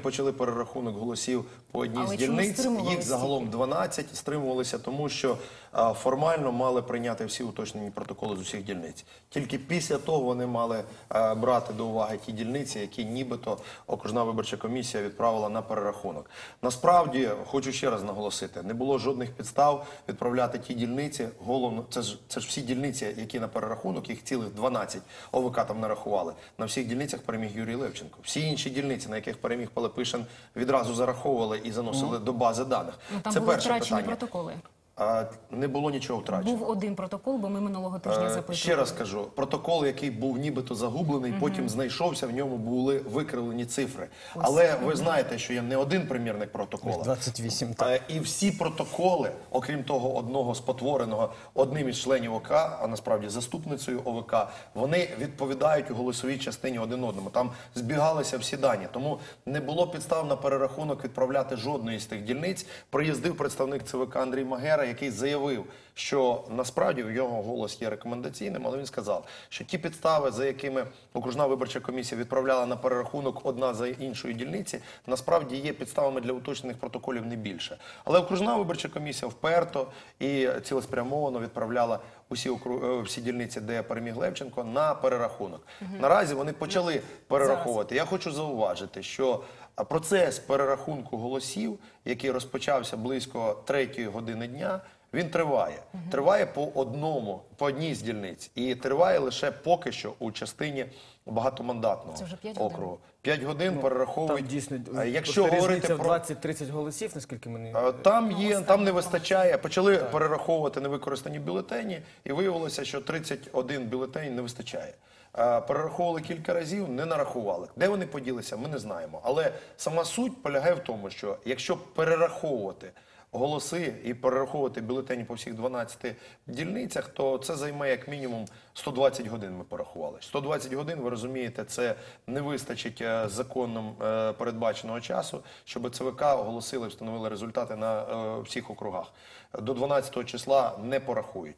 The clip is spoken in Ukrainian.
почали перерахунок голосів по одній Але з дільниць. Їх загалом 12 стримувалися, тому що а, формально мали прийняти всі уточнені протоколи з усіх дільниць. Тільки після того вони мали а, брати до уваги ті дільниці, які нібито окружна виборча комісія відправила на перерахунок. Насправді хочу ще раз наголосити: не було жодних підстав відправляти ті дільниці. Головно, це ж це ж всі дільниці, які на перерахунок, їх цілих 12 ОВК там нарахували. На всіх дільницях переміг Юрій Левченко. Всі інші дільниці, на яких переміг Пилипишин, відразу зараховували і заносили до бази даних. Ну, там це були перше втрачені питання. протоколи. А, не було нічого втрачено. Був один протокол, бо ми минулого тижня Е, запитували. Ще раз кажу, протокол, який був нібито загублений, потім знайшовся, в ньому були викривлені цифри. Але ви знаєте, що є не один примірник протокола. 28, так. Е, І всі протоколи, окрім того одного спотвореного одним із членів ОК, а насправді заступницею ОВК, вони відповідають у голосовій частині один одному. Там збігалися всі дані. Тому не було підстав на перерахунок відправляти жодної з тих дільниць. Приїздив представник ЦВК Андрій Магера, який заявив, що насправді його голос є рекомендаційним, але він сказав, що ті підстави, за якими окружна виборча комісія відправляла на перерахунок одна за іншою дільниці, насправді є підставами для уточнених протоколів не більше. Але окружна виборча комісія вперто і цілеспрямовано відправляла усі окру- е, всі дільниці, де переміг Левченко, на перерахунок. Наразі вони почали перераховувати. Я хочу зауважити, що процес перерахунку голосів, який розпочався близько третьої години дня. Він триває. Триває по одному, по одній з дільниць. І триває лише поки що у частині багатомандатного Це вже п'ять годин. округу. П'ять годин Там перераховують. дійсно якщо говорити про 20-30 голосів, наскільки мені Там є, там не вистачає. Почали перераховувати невикористані бюлетені, і виявилося, що 31 бюлетень не вистачає. Перераховували кілька разів, не нарахували. Де вони поділися, ми не знаємо. Але сама суть полягає в тому, що якщо перераховувати голоси і перераховувати бюлетені по всіх 12 дільницях, то це займе як мінімум 120 годин. Ми порахували. 120 годин, ви розумієте, це не вистачить е, законом е, передбаченого часу, щоб ЦВК оголосили, встановили результати на е, всіх округах. До 12 числа не порахують.